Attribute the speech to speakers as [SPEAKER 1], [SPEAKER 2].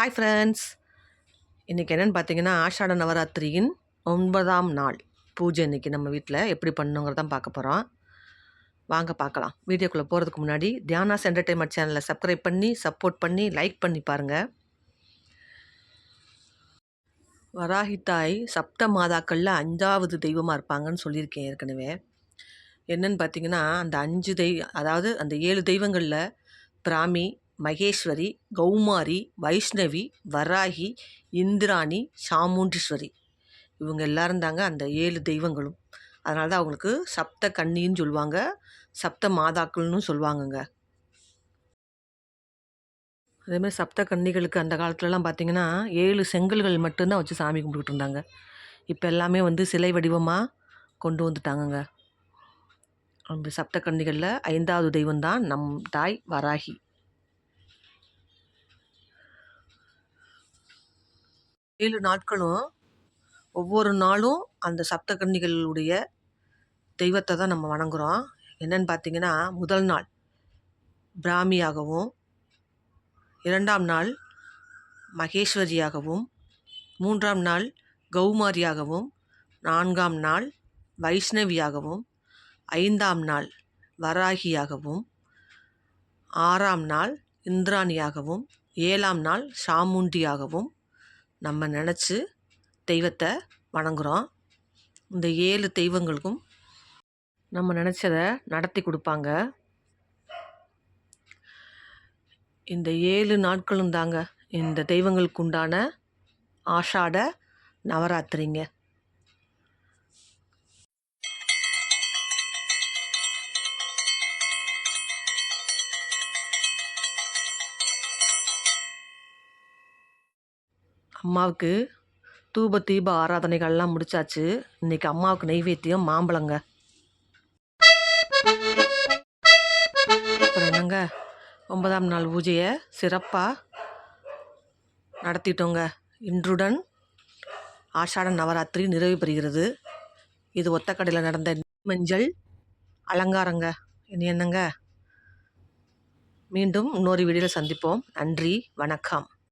[SPEAKER 1] Hi friends இன்றைக்கி என்னென்னு பார்த்தீங்கன்னா ஆஷாட நவராத்திரியின் ஒன்பதாம் நாள். பூஜை இன்றைக்கி நம்ம வீட்டில் எப்படி பண்ணுங்கிறதான் பார்க்க போகிறோம் வாங்க பார்க்கலாம். வீடியோக்குள்ளே போகிறதுக்கு முன்னாடி தியானாஸ் என்டர்டைன்மெண்ட் சேனலை சப்ஸ்கிரைப் பண்ணி சப்போர்ட் பண்ணி லைக் பண்ணி பாருங்கள் வராகித்தாய் சப்த மாதாக்களில் அஞ்சாவது தெய்வமாக இருப்பாங்கன்னு சொல்லியிருக்கேன் ஏற்கனவே. என்னன்னு பார்த்தீங்கன்னா அந்த அஞ்சு தெய் அதாவது அந்த ஏழு தெய்வங்களில் பிராமி மகேஸ்வரி கௌமாரி வைஷ்ணவி வராகி இந்திராணி சாமுண்டீஸ்வரி. இவங்க எல்லாரும் தாங்க அந்த ஏழு தெய்வங்களும். அதனால தான் அவங்களுக்கு சப்த கன்னின்னு சொல்லுவாங்க சப்த மாதாக்கள்னு சொல்லுவாங்கங்க. அதேமாதிரி சப்த கன்னிகளுக்கு அந்த காலத்துலலாம் பார்த்திங்கன்னா ஏழு செங்கல்கள் மட்டும்தான் வச்சு சாமி கும்பிட்டுட்டு இருந்தாங்க. இப்போ எல்லாமே வந்து சிலை வடிவமாக கொண்டு வந்துட்டாங்கங்க. அந்த சப்த கன்னிகளில் ஐந்தாவது தெய்வம் தான் நம் தாய் வராகி. ஏழு நாட்களும் ஒவ்வொரு நாளும் அந்த சப்தகன்னிகளுடைய தெய்வத்தை தான் நம்ம வணங்குகிறோம் என்னன்னு பார்த்தீங்கன்னா முதல் நாள் பிராமியாகவும் இரண்டாம் நாள் மகேஸ்வரியாகவும் மூன்றாம் நாள் கௌமாரியாகவும் நான்காம் நாள் வைஷ்ணவியாகவும் ஐந்தாம் நாள் வராகியாகவும் ஆறாம் நாள் இந்திராணியாகவும் ஏழாம் நாள் சாமுண்டியாகவும் நம்ம நினச்சி தெய்வத்தை வணங்குகிறோம் இந்த ஏழு தெய்வங்களுக்கும் நம்ம நினச்சதை நடத்தி கொடுப்பாங்க. இந்த ஏழு நாட்களும் தாங்க இந்த தெய்வங்களுக்கு உண்டான ஆஷாட நவராத்திரிங்க. அம்மாவுக்கு தூப தீப ஆராதனைகள்லாம் முடிச்சாச்சு. இன்னைக்கு அம்மாவுக்கு நெய்வேத்தியம் மாம்பழங்க. அப்புறம் என்னங்க? ஒன்பதாம் நாள் பூஜையை சிறப்பாக நடத்திட்டோங்க. இன்றுடன் ஆஷாட நவராத்திரி நிறைவு பெறுகிறது. இது ஒத்தக்கடையில் நடந்த மஞ்சள் அலங்காரங்க. இனி என்னங்க? மீண்டும் இன்னொரு வீடியோவில் சந்திப்போம். நன்றி வணக்கம்.